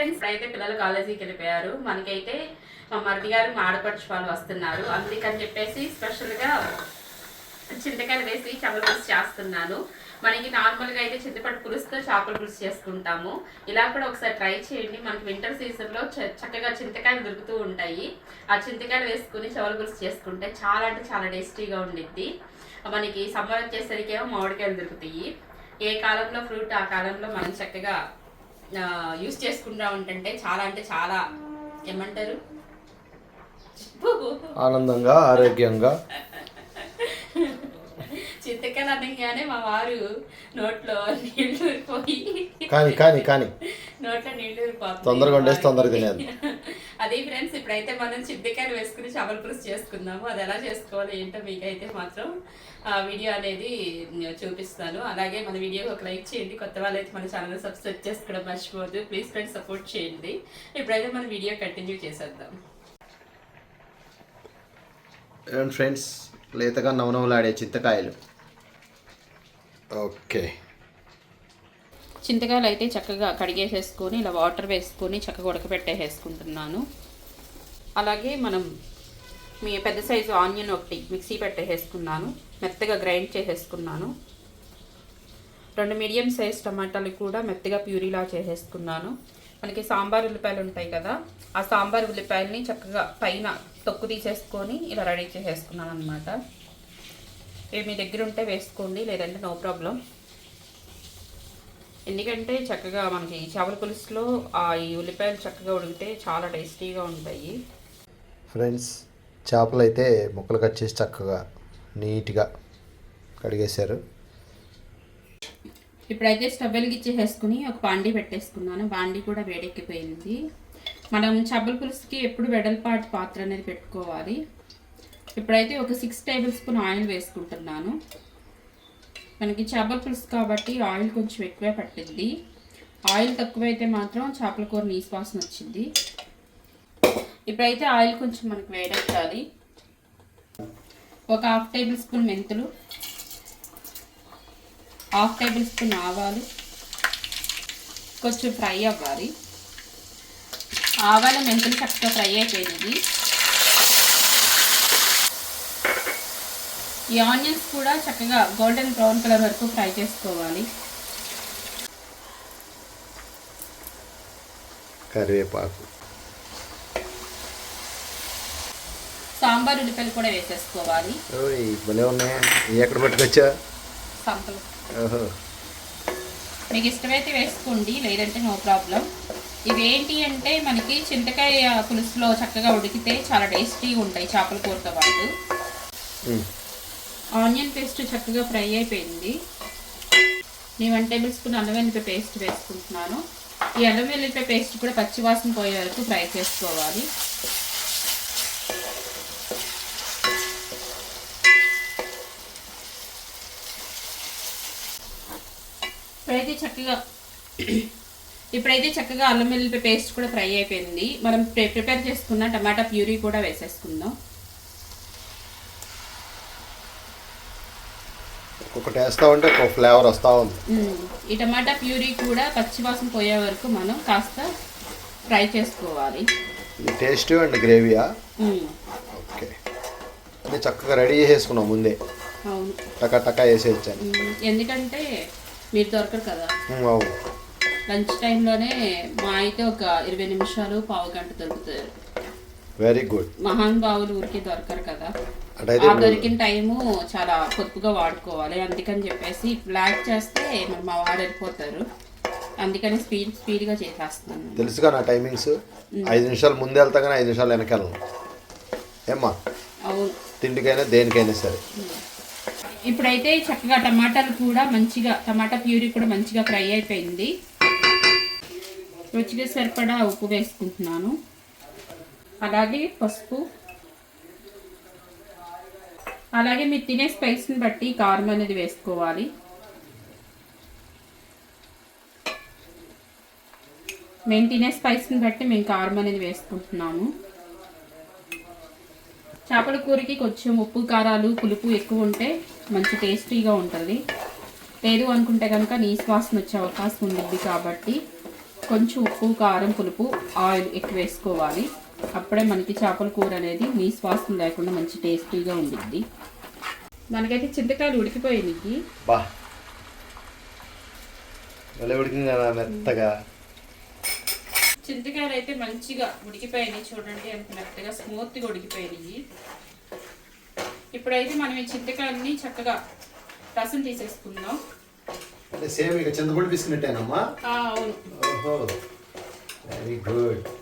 Friends అయితే పిల్లలు కాలేజీకి వెళ్ళిపోయారు. మనకైతే మా మరిది గారు మా ఆడపడుచు వాళ్ళు వస్తున్నారు. అందుకని చెప్పేసి స్పెషల్గా చింతకాయలు వేసి చేపల పులుసు చేస్తున్నాను. మనకి నార్మల్గా అయితే చింతపండు పులుసుతో చేపల పులుసు చేసుకుంటాము. ఇలా కూడా ఒకసారి ట్రై చేయండి. మనకి వింటర్ సీజన్లో చ- చక్కగా చింతకాయలు దొరుకుతూ ఉంటాయి. ఆ చింతకాయలు వేసుకుని చేపల పులుసు చేసుకుంటే చాలా అంటే చాలా టేస్టీగా ఉండిద్ది. మనకి సమ్మర్ వచ్చేసరికి ఏమో మామిడికాయలు దొరుకుతాయి. ఏ కాలంలో ఫ్రూట్ ఆ కాలంలో మనం చక్కగా యూస్ చేసుకుంటా ఉంటుంటే చాలా అంటే చాలా ఏమంటారు? ఆనందంగా ఆరోగ్యంగా. చింతకాయలు అనగానే మా వారు నోట్లో నీళ్ళు ఊరిపోయి కానీ కానీ కానీ. నోట్లో నీళ్ళు ఊరిపోతుంది తొందరగా వండేసి తొందరగా తినేది. అదే ఫ్రెండ్స్ ఇప్పుడైతే మనం చింతకాయలు వేసుకుని చేపల పులుసు చేసుకుందాము. అది ఎలా చేసుకోవాలి ఏంటో మీకైతే మాత్రం ఆ వీడియో అనేది చూపిస్తాను. అలాగే మన వీడియోకి ఒక లైక్ చేయండి. కొత్త వాళ్ళైతే మన ఛానల్ సబ్స్క్రైబ్ చేసుకోవడం మర్చిపోవద్దు. ప్లీజ్ ఫ్రెండ్స్ సపోర్ట్ చేయండి. ఇప్పుడైతే మన వీడియో కంటిన్యూ చేసేద్దాం. ఫ్రెండ్స్ లేతగా నవనవలాడే చింతకాయలు. ఓకే. చింతకాయలు అయితే చక్కగా కడిగేసేసుకొని ఇలా వాటర్ వేసుకొని చక్కగా ఉడకబెట్టేసేసుకుంటున్నాను అలాగే మనం మీ పెద్ద సైజు ఆనియన్ ఒకటి మిక్సీ పెట్టేసేసుకున్నాను. మెత్తగా గ్రైండ్ చేసేసుకున్నాను. రెండు మీడియం సైజ్ టమాటాలు కూడా మెత్తగా ప్యూరీలా చేసేసుకున్నాను. మనకి సాంబార్ ఉల్లిపాయలు ఉంటాయి కదా ఆ సాంబార్ ఉల్లిపాయలని చక్కగా పైన తొక్కు తీసేసుకొని ఇలా రెడీ చేసేసుకున్నాను అనమాట ఇవి మీ దగ్గర ఉంటే వేసుకోండి లేదంటే నో ప్రాబ్లం. ఎందుకంటే చక్కగా మనకి చేపల పులుసులో ఆ ఈ ఉల్లిపాయలు చక్కగా ఉడికితే చాలా టేస్టీగా ఉంటాయి. ఫ్రెండ్స్ చేపలు అయితే ముక్కలు కట్ చేసి చక్కగా నీట్గా కడిగేశారు. ఇప్పుడైతే స్టవ్ వెలిగించేసేసుకుని ఒక బాండీ పెట్టేసుకున్నాను. బాండీ కూడా వేడెక్కిపోయింది. మనం చేపల పులుసుకి ఎప్పుడు వెడల్పాటి పాత్ర అనేది పెట్టుకోవాలి. ఇప్పుడైతే ఒక సిక్స్ టేబుల్ స్పూన్ ఆయిల్ వేసుకుంటున్నాను. మనకి చేపల పులుసు కాబట్టి ఆయిల్ కొంచెం ఎక్కువే పట్టింది. ఆయిల్ తక్కువైతే మాత్రం చేపల కూర నీసు వాసన వచ్చింది. ఇప్పుడైతే ఆయిల్ కొంచెం మనకి వేడెక్కాలి. ఒక హాఫ్ టేబుల్ స్పూన్ మెంతులు. హాఫ్ టేబుల్ స్పూన్ ఆవాలు. కొంచెం ఫ్రై అవ్వాలి. ఆవాలు మెంతులు చక్కగా ఫ్రై అయిపోయింది ఈ ఆనియన్స్ కూడా చక్కగా గోల్డెన్ బ్రౌన్ కలర్ వరకు ఫ్రై చేసుకోవాలి. కరివేపాకు. సాంబార్ ఉల్లిపాయలు కూడా వేసేసుకోవాలి. భలే ఉన్నాయా. ఎక్కడ పట్టుకొచ్చా? సంపలు మీకు ఇష్టమైతే వేసుకోండి లేదంటే నో ప్రాబ్లం. ఇవేంటి అంటే మనకి చింతకాయ పులుసులో చక్కగా ఉడికితే చాలా టేస్టీగా ఉంటాయి చేపల కూరతో పాటు. ఆనియన్ పేస్ట్ చక్కగా ఫ్రై అయిపోయింది. నేను వన్ టేబుల్ స్పూన్ అల్లం వెల్లిపాయ పేస్ట్ వేసుకుంటున్నాను. ఈ అల్లం వెల్లిపాయ పేస్ట్ కూడా పచ్చివాసన పోయే వరకు ఫ్రై చేసుకోవాలి. ఇప్పుడైతే చక్కగా ఇప్పుడైతే చక్కగా అల్లం వెల్లిపాయ పేస్ట్ కూడా ఫ్రై అయిపోయింది. మనం ప్రి- ప్రిపేర్ చేసుకున్న టమాటా ప్యూరీ కూడా వేసేసుకుందాం. ఒక్కొక్కటి వేస్తా ఉంటే ఒక ఫ్లేవర్ వస్తూ ఉంది. ఈ టమాటా ప్యూరీ కూడా పచ్చివాసన పోయే వరకు మనం కాస్త ఫ్రై చేసుకోవాలి. ఇది టేస్ట్ అండ్ గ్రేవీయా. ఓకే. అది చక్కగా రెడీ చేసేసుకున్నాం ముందే. అవును. టకా టకా వేసేయచ్చాను. ఎందుకంటే మీరు దొరకరు కదా. అవును. లంచ్ టైంలోనే మా అయితే ఒక ఇరవై నిమిషాలు పావు గంట దొరుకుతారు వెరీ గుడ్ మహాన్ బావులు ఊరికి దొరకరు కదా. ఆ దొరికిన టైము చాలా పొదుపుగా వాడుకోవాలి. అందుకని చెప్పేసి బ్లాక్ చేస్తే మరి మా వాడు వెళ్ళిపోతారు. అందుకని స్పీడ్ స్పీడ్గా చేసేస్తున్నాను. తెలుసుగా నా టైమింగ్స్? ఐదు నిమిషాలు ముందు వెళ్తా కానీ ఐదు నిమిషాలు వెనకెళ్ళను ఏమ్మా? అవును. తిండికైనా దేనికైనా సరే. ఇప్పుడైతే చక్కగా టమాటాలు కూడా మంచిగా టమాటా ప్యూరీ కూడా మంచిగా ఫ్రై అయిపోయింది. రుచికి సరిపడా ఉప్పు వేసుకుంటున్నాను. అలాగే పసుపు. అలాగే మీరు తినే స్పైస్ని బట్టి కారం అనేది వేసుకోవాలి. మేము తినే స్పైస్ని బట్టి మేము కారం అనేది వేసుకుంటున్నాము. చేపల కూరకి కొంచెం ఉప్పు కారాలు పులుపు ఎక్కువ ఉంటే మంచి టేస్టీగా ఉంటుంది. లేదు అనుకుంటే కనుక నీసు వాసన వచ్చే అవకాశం ఉంటుంది కాబట్టి కొంచెం ఉప్పు కారం పులుపు ఆయిల్ ఎక్కువ వేసుకోవాలి. అప్పుడే మనకి చేపల కూర అనేది నీ శ్వాసం లేకుండా మంచి టేస్టీగా ఉండిద్ది. మనకైతే చింతకాయలు ఉడికింది కదా మెత్తగా. చింతకాయలు అయితే మంచిగా ఉడికిపోయినాయి చూడండి ఎంత మెత్తగా స్మూత్గా ఉడికిపోయినాయి. ఇప్పుడైతే మనం ఈ చింతకాయలని చక్కగా రసం తీసేసుకుందాం. అంటే సేమ్ ఇక చింతపండు పిసినట్టేనమ్మా ఆ, అవును. వెరీ గుడ్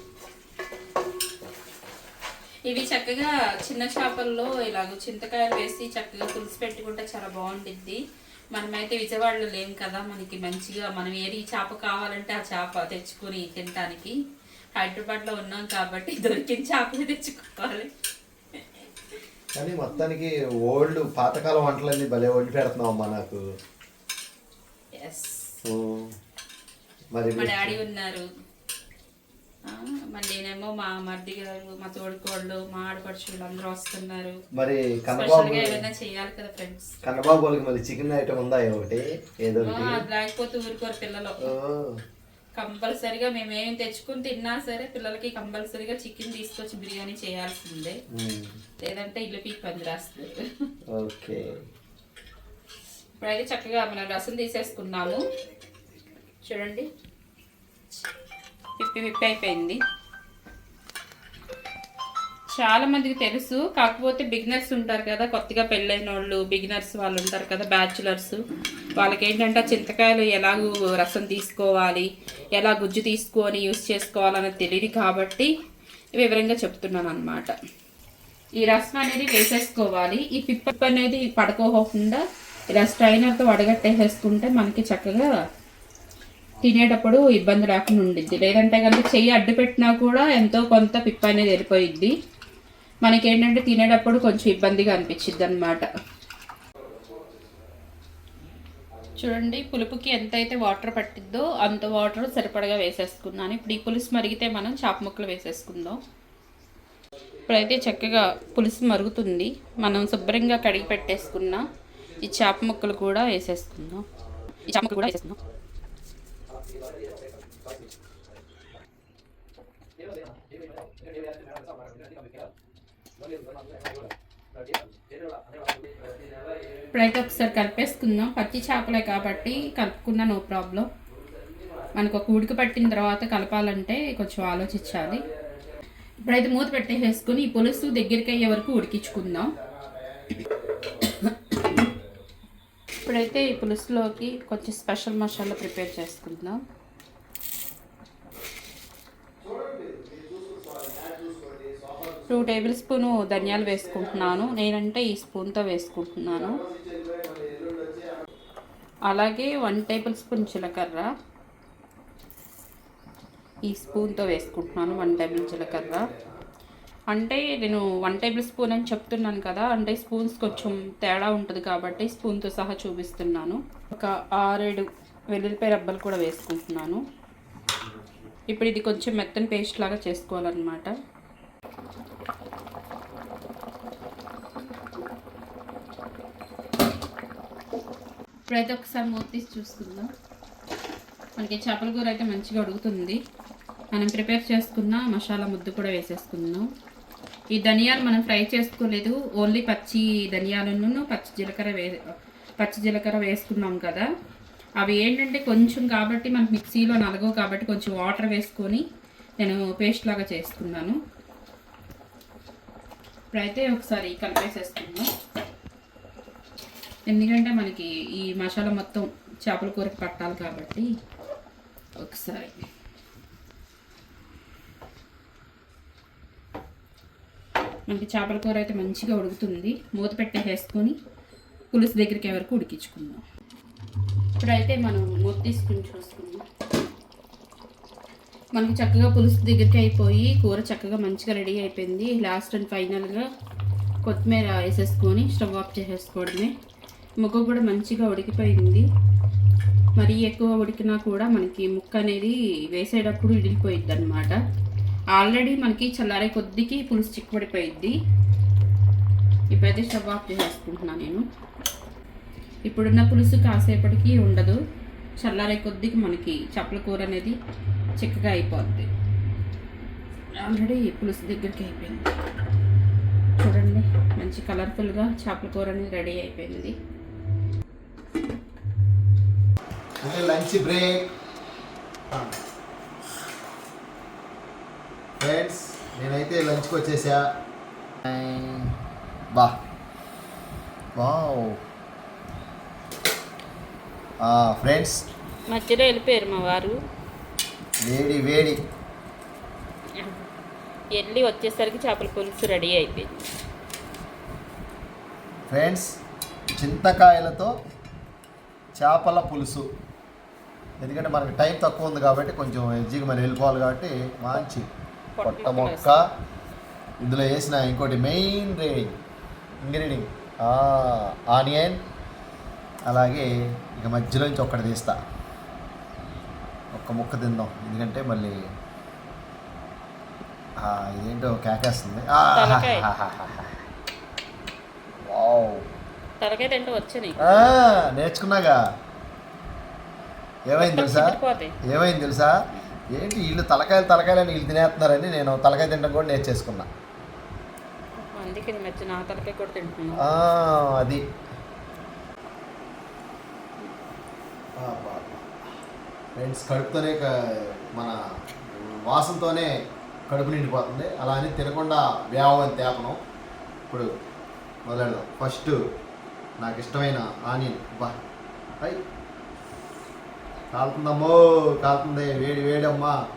ఇవి చక్కగా చిన్న చేపల్లో ఇలాగ చింతకాయలు వేసి చక్కగా పులుసు పెట్టుకుంటే చాలా బాగుంటుంది మనమైతే విజయవాడలో లేం కదా మనకి మంచిగా మనం ఏది చేప కావాలంటే ఆ చేప తెచ్చుకొని తినడానికి హైదరాబాద్లో ఉన్నాం కాబట్టి దొరికిన చేపలు తెచ్చుకోవాలి. కానీ మొత్తానికి ఓల్డ్ పాతకాలం వంటలన్నీ భలే వండి పెడుతున్నావు అమ్మా నాకు. మరి మా డాడీ ఉన్నారు. మళ్ళీనేమో మా మర్ది గారు మా తోడుకోళ్ళు మా ఆడపడుచులు అందరూ వస్తున్నారు. మరి కన్నబాబు ఏమైనా చేయాలి కదా ఫ్రెండ్స్ కన్నబాబు వాళ్ళకి చికెన్ ఐటమ్ ఉందా ఒకటి? ఏదో లేకపోతే ఊరుకోరు పిల్లలు. కంపల్సరిగా మేము తెచ్చుకుని తిన్నా సరే పిల్లలకి కంపల్సరిగా చికెన్ తీసుకొచ్చి బిర్యానీ చేయాల్సిందే. మ్, లేదంటే ఇల్లు పీక్ పని రాస్తుంది ఓకే. ఇప్పుడైతే చక్కగా మనం రసం తీసేసుకున్నాము. చూడండి. ఫిఫ్టీ ఫిఫ్టీ అయిపోయింది చాలామందికి తెలుసు కాకపోతే బిగినర్స్ ఉంటారు కదా కొత్తగా పెళ్ళైన వాళ్ళు బిగినర్స్ వాళ్ళు ఉంటారు కదా బ్యాచులర్స్. వాళ్ళకి ఏంటంటే చింతకాయలు ఎలాగూ రసం తీసుకోవాలి ఎలా గుజ్జు తీసుకొని యూస్ చేసుకోవాలనేది తెలియదు కాబట్టి వివరంగా చెప్తున్నాను అనమాట ఈ రసం అనేది వేసేసుకోవాలి. ఈ పిప్ప అనేది పడుకోకుండా ఇలా స్ట్రైనర్తో వడగట్టేసేసుకుంటే మనకి చక్కగా తినేటప్పుడు ఇబ్బంది లేకుండా ఉండిద్ది. లేదంటే కనుక చెయ్యి అడ్డు పెట్టినా కూడా ఎంతో కొంత పిప్ప అనేది వెళ్ళిపోయిద్ది మనకేంటంటే తినేటప్పుడు కొంచెం ఇబ్బందిగా అనిపించిద్ది అనమాట చూడండి పులుపుకి ఎంతైతే వాటర్ పట్టిద్దో అంత వాటర్ సరిపడగా వేసేసుకున్నాను ఇప్పుడు ఈ పులుసు మరిగితే మనం చాప ముక్కలు వేసేసుకుందాం. ఇప్పుడైతే చక్కగా పులుసు మరుగుతుంది. మనం శుభ్రంగా కడిగి పెట్టేసుకున్న ఈ చేప ముక్కలు కూడా వేసేసుకుందాం. ఈ చేప ముక్కలు కూడా వేసేసుకుందాం. ఇప్పుడైతే ఒకసారి కలిపేసుకుందాం. పచ్చి చేపలే కాబట్టి కలుపుకున్నా నో ప్రాబ్లం మనకు ఒక ఉడికి పట్టిన తర్వాత కలపాలంటే కొంచెం ఆలోచించాలి. ఇప్పుడైతే మూత పెట్టేసేసుకుని ఈ పులుసు దగ్గరికి అయ్యే వరకు ఉడికించుకుందాం. ఇప్పుడైతే ఈ పులుసులోకి కొంచెం స్పెషల్ మసాలా ప్రిపేర్ చేసుకుంటున్నాం. టూ టేబుల్ స్పూన్ ధనియాలు వేసుకుంటున్నాను. నేనంటే ఈ స్పూన్తో వేసుకుంటున్నాను. అలాగే వన్ టేబుల్ స్పూన్ జీలకర్ర ఈ స్పూన్తో వేసుకుంటున్నాను వన్ టేబుల్ జీలకర్ర. అంటే నేను వన్ టేబుల్ స్పూన్ అని చెప్తున్నాను కదా అంటే స్పూన్స్ కొంచెం తేడా ఉంటుంది కాబట్టి స్పూన్తో సహా చూపిస్తున్నాను. ఒక ఆరేడు వెల్లుల్లిపాయ రబ్బలు కూడా వేసుకుంటున్నాను. ఇప్పుడు ఇది కొంచెం మెత్తని పేస్ట్ లాగా చేసుకోవాలన్నమాట. ఇప్పుడైతే ఒకసారి మూత తీసి చూసుకుందాం. మనకి చేపల కూర అయితే మంచిగా ఉడుకుతుంది. మనం ప్రిపేర్ చేసుకున్న మసాలా ముద్ద కూడా వేసేసుకుందాం. ఈ ధనియాలు మనం ఫ్రై చేసుకోలేదు. ఓన్లీ పచ్చి ధనియాలను పచ్చి జీలకర్ర వే పచ్చి జీలకర్ర వేసుకున్నాం కదా. అవి ఏంటంటే కొంచెం కాబట్టి మనకు మిక్సీలో నలగవు కాబట్టి కొంచెం వాటర్ వేసుకొని నేను పేస్ట్ లాగా చేసుకున్నాను ఇప్పుడైతే ఒకసారి కలిపేసేసుకుందాం. ఎందుకంటే మనకి ఈ మసాలా మొత్తం చేపల కూరకు పట్టాలి కాబట్టి ఒకసారి. మనకి చేపల కూర అయితే మంచిగా ఉడుకుతుంది. మూత పెట్టేసేసుకొని పులుసు దగ్గరికి వరకు ఉడికించుకుందాం. ఇప్పుడైతే మనం మూత తీసుకుని చూసుకుందాం. మనకి చక్కగా పులుసు దగ్గరికి అయిపోయి కూర చక్కగా మంచిగా రెడీ అయిపోయింది. లాస్ట్ అండ్ ఫైనల్గా కొత్తిమీర వేసేసుకొని స్టవ్ ఆఫ్ చేసేసుకోవడమే. ముక్క కూడా మంచిగా ఉడికిపోయింది. మరీ ఎక్కువ ఉడికినా కూడా మనకి ముక్క అనేది వేసేటప్పుడు ఇడిగిపోయిద్ది అనమాట ఆల్రెడీ మనకి చల్లారే కొద్దికి పులుసు చిక్కుపడిపోయిద్ది ఇప్పుడైతే స్టవ్ ఆఫ్ చేసేసుకుంటున్నాను నేను. ఇప్పుడున్న పులుసు కాసేపటికి ఉండదు. చల్లారే కొద్దికి మనకి చేపల కూర అనేది చిక్కగా అయిపోద్ది. ఆల్రెడీ పులుసు దగ్గరికి అయిపోయింది. చూడండి మంచి కలర్ఫుల్గా చేపల కూర అనేది రెడీ అయిపోయింది. Lunch break. ఫ్రెండ్స్ నేనైతే లంచ్కి వచ్చేసా. బా. వావ్. ఫ్రెండ్స్. మధ్యలో వెళ్ళిపోయారు మా వారు. వేడి వేడి. వెళ్ళి వచ్చేసరికి చేపల పులుసు రెడీ అయిపోయింది. ఫ్రెండ్స్ చింతకాయలతో చేపల పులుసు. ఎందుకంటే మనకి టైం తక్కువ ఉంది కాబట్టి కొంచెం ఎజ్జిగా మనం వెళ్ళిపోవాలి కాబట్టి మంచి. పొట్ట మొక్క ఇందులో వేసిన ఇంకోటి మెయిన్ రేడింగ్ ఇంగ్రీడియంట్ ఆనియన్ అలాగే ఇక మధ్యలోంచి ఒక్కటి తీస్తా. ఒక్క ముక్క తిందాం. ఎందుకంటే మళ్ళీ ఇదేంటో కేకేస్తుంది. నేర్చుకున్నాగా? ఏమైంది తెలుసా. ఏమైంది తెలుసా? ఏంటి వీళ్ళు తలకాయలు తలకాయలు అని వీళ్ళు తినేస్తున్నారని నేను తలకాయ తినడం కూడా నేర్చేసుకున్నా అందుకే ఈ మధ్య నా తలకాయ కూడా తింటున్నాను. ఆ, అది. ఫ్రెండ్స్ కడుపుతోనే మన వాసనతోనే కడుపు నిండిపోతుంది. అలా అని తినకుండా వేవని తేపనం. ఇప్పుడు మొదలెడదాం. ఫస్ట్ నాకు ఇష్టమైన ఆనియన్. బా. అయ్. కాలుతుందమ్మో కాలుతుంది. వేడి వేడమ్మా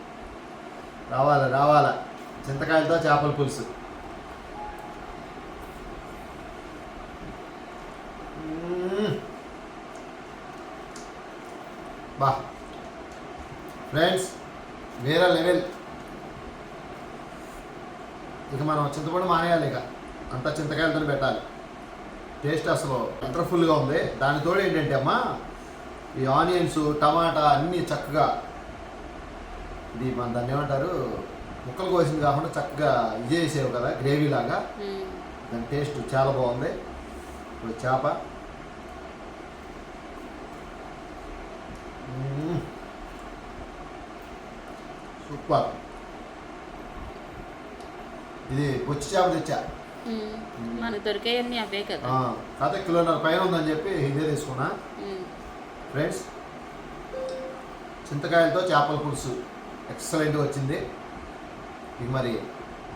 రావాలి రావాలా. చింతకాయలతో చేపల పులుసు. బా. ఫ్రెండ్స్ వేరే లెవెల్. ఇక మనం చింతపండు మానేయాలి ఇక. అంతా చింతకాయలతో పెట్టాలి. టేస్ట్ అసలు వండర్ఫుల్గా ఉంది. దానితోడు ఏంటంటే అమ్మా ఈ ఆనియన్స్ టమాటా అన్నీ చక్కగా ఇది మన దాన్ని ఏమంటారు ముక్కలు కోసింది కాకుండా చక్కగా ఇది చేసేవి కదా గ్రేవీ లాగా. దాని టేస్ట్ చాలా బాగుంది ఇప్పుడు చేప. సూపర్ ఇది బొచ్చి చేప తెచ్చా. మనకు దొరికాయన్నీ అవే కదా కాకపోతే కిలోన్నర పైన ఉందని చెప్పి ఇదే తీసుకున్నా. ఫ్రెండ్స్ చింతకాయలతో చేపల పులుసు ఎక్సలెంట్ వచ్చింది. ఇది మరి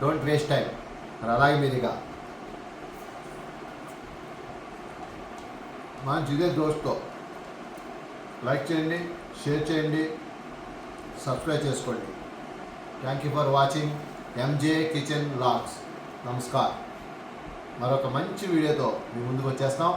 డోంట్ వేస్ట్ టైం. మరి అలాగే మీరు ఇక మంచి దోస్తో లైక్ చేయండి షేర్ చేయండి సబ్స్క్రైబ్ చేసుకోండి. Thank you for watching MJ kitchen logs namaskar. మరొక మంచి వీడియోతో మీ ముందుకు వచ్చేస్తాం.